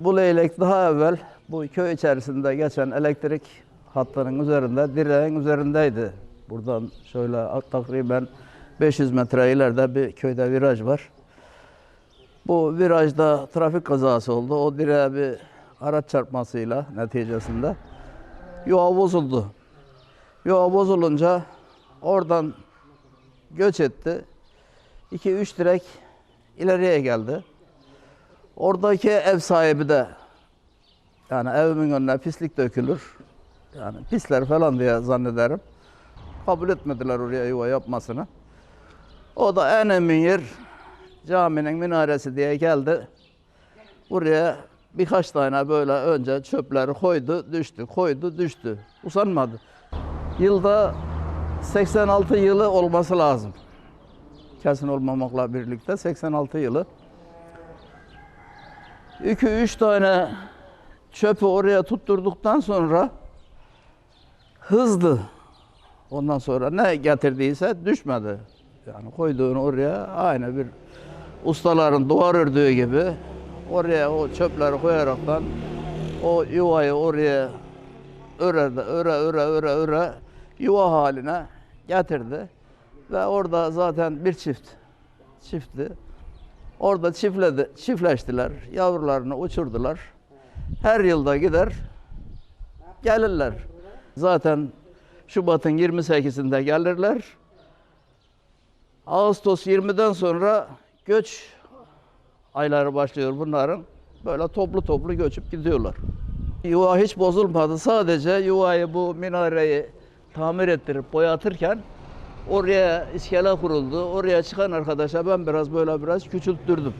Bu leylek daha evvel bu köy içerisinde geçen elektrik hattının üzerinde, direğin üzerindeydi. Buradan şöyle takriben 500 metre ileride bir köyde viraj var. Bu virajda trafik kazası oldu. O direğe bir araç çarpmasıyla neticesinde yuva bozuldu. Yuva bozulunca oradan göç etti. 2-3 direk ileriye geldi. Oradaki ev sahibi de yani evimin önüne pislik dökülür. Yani pisler falan diye zannederim. Kabul etmediler oraya yuva yapmasını. O da en emin yer caminin minaresi diye geldi. Buraya birkaç tane böyle önce çöpleri koydu, düştü, koydu, düştü. Usanmadı. Yılda 86 yılı olması lazım. Kesin olmamakla birlikte 86 yılı. 2-3 tane çöpü oraya tutturduktan sonra hızlı. Ondan sonra ne getirdiyse düşmedi. Yani koyduğunu oraya aynı bir ustaların duvar ördüğü gibi oraya o çöpleri koyaraktan o yuvayı oraya öre öre öre öre öre yuva haline getirdi. Ve orada zaten bir çift çiftti. Orada çiftledi, çiftleştiler. Yavrularını uçurdular. Her yılda gider gelirler. Zaten Şubat'ın 28'inde gelirler. Ağustos 20'den sonra göç ayları başlıyor bunların. Böyle toplu toplu göçüp gidiyorlar. Yuva hiç bozulmadı. Sadece yuvayı bu minareyi tamir ettirip boyatırken oraya iskele kuruldu. Oraya çıkan arkadaşa ben biraz böyle biraz küçülttürdüm.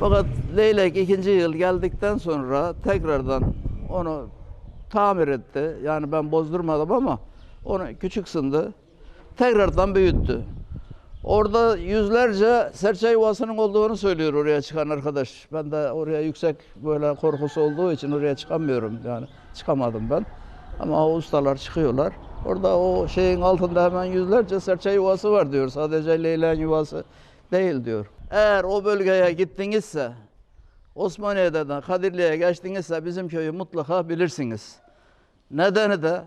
Fakat Leylek ikinci yıl geldikten sonra tekrardan onu tamir etti. Yani ben bozdurmadım ama onu küçük sındı. Tekrardan büyüttü. Orada yüzlerce serçe yuvasının olduğunu söylüyor oraya çıkan arkadaş. Ben de oraya yüksek böyle korkusu olduğu için oraya çıkamıyorum. Yani çıkamadım ben. Ama o ustalar çıkıyorlar. Orada o şeyin altında hemen yüzlerce serçe yuvası var diyor. Sadece leyleğin yuvası değil diyor. Eğer o bölgeye gittinizse, Osmaniye'den Kadirli'ye geçtinizse bizim köyü mutlaka bilirsiniz. Nedeni de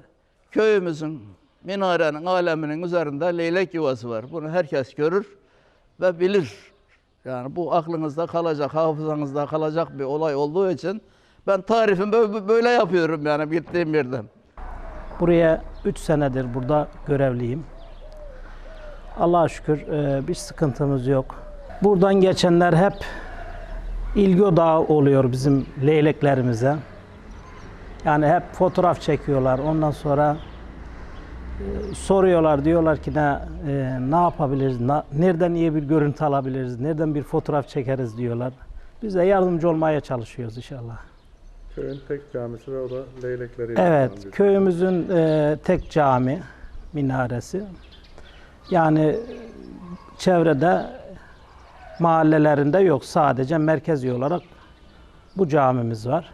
köyümüzün minarenin aleminin üzerinde leylek yuvası var. Bunu herkes görür ve bilir. Yani bu aklınızda kalacak, hafızanızda kalacak bir olay olduğu için ben tarifimi bö- böyle yapıyorum yani gittiğim yerden. Buraya 3 senedir burada görevliyim. Allah'a şükür e, bir sıkıntımız yok. Buradan geçenler hep ilgi odağı oluyor bizim leyleklerimize. Yani hep fotoğraf çekiyorlar. Ondan sonra e, soruyorlar. Diyorlar ki ne e, ne yapabiliriz? na- nereden iyi bir görüntü alabiliriz? Nereden bir fotoğraf çekeriz diyorlar. Biz de yardımcı olmaya çalışıyoruz inşallah. Köyün tek camisi ve o da leylekleriyle. Evet, köyümüzün e, tek cami minaresi. Yani çevrede mahallelerinde yok. Sadece merkezi olarak bu camimiz var.